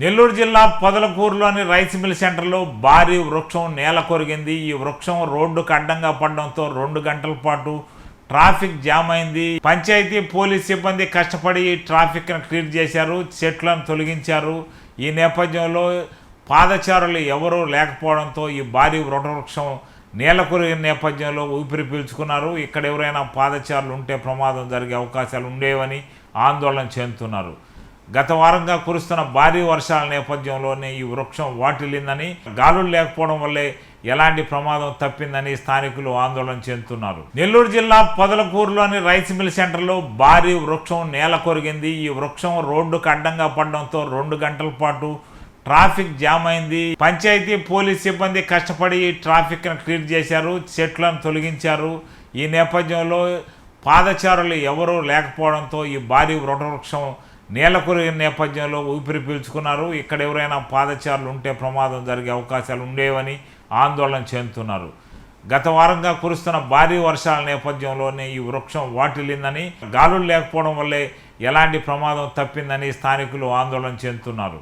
నెల్లూరు జిల్లా పొదలకూరులోని rice mill సెంటర్లో భారీ వృక్షం నేల కొరిగింది. ఈ వృక్షం రోడ్డుకు అడ్డంగా పడడంతో రెండు గంటల పాటు ట్రాఫిక్ జామ్ అయింది. పంచాయతీ పోలీస్ సిబ్బంది కష్టపడి ఈ ట్రాఫిక్ను క్లియర్ చేశారు. చెట్లను తొలగించారు. ఈ నేపథ్యంలో పాదచారులు ఎవరూ లేకపోవడంతో ఈ భారీ వృక్షం నేల కొరిగిన నేపథ్యంలో ఊపిరి పీల్చుకున్నారు. ఇక్కడ ఎవరైనా పాదచారులు ఉంటే ప్రమాదం జరిగే అవకాశాలు ఉండేవని ఆందోళన చెందుతున్నారు. గత వారంగా కురుస్తున్న భారీ వర్షాల నేపథ్యంలోనే ఈ వృక్షం వాటిల్లిందని గాలులు లేకపోవడం వల్లే ఎలాంటి ప్రమాదం తప్పిందని స్థానికులు ఆందోళన చెందుతున్నారు. నెల్లూరు జిల్లా పొదలకూరులోని రైస్ మిల్ సెంటర్లో భారీ వృక్షం నేల కొరిగింది. ఈ వృక్షం రోడ్డుకు అడ్డంగా పడడంతో రెండు గంటల పాటు ట్రాఫిక్ జామ్ అయింది. పంచాయతీ పోలీస్ సిబ్బంది కష్టపడి ఈ ట్రాఫిక్ను క్లియర్ చేశారు చెట్లను తొలగించారు. ఈ నేపథ్యంలో పాదచారులు ఎవరూ లేకపోవడంతో ఈ భారీ వృక్షం నేలకొరిగిన నేపథ్యంలో ఊపిరి పీల్చుకున్నారు. ఇక్కడ ఎవరైనా పాదచారులు ఉంటే ప్రమాదం జరిగే అవకాశాలు ఉండేవని ఆందోళన చెందుతున్నారు. గత వారంగా కురుస్తున్న భారీ వర్షాల నేపథ్యంలోనే ఈ వృక్షం వాటిల్లిందని గాలులు లేకపోవడం వల్లే ఎలాంటి ప్రమాదం తప్పిందని స్థానికులు ఆందోళన చెందుతున్నారు.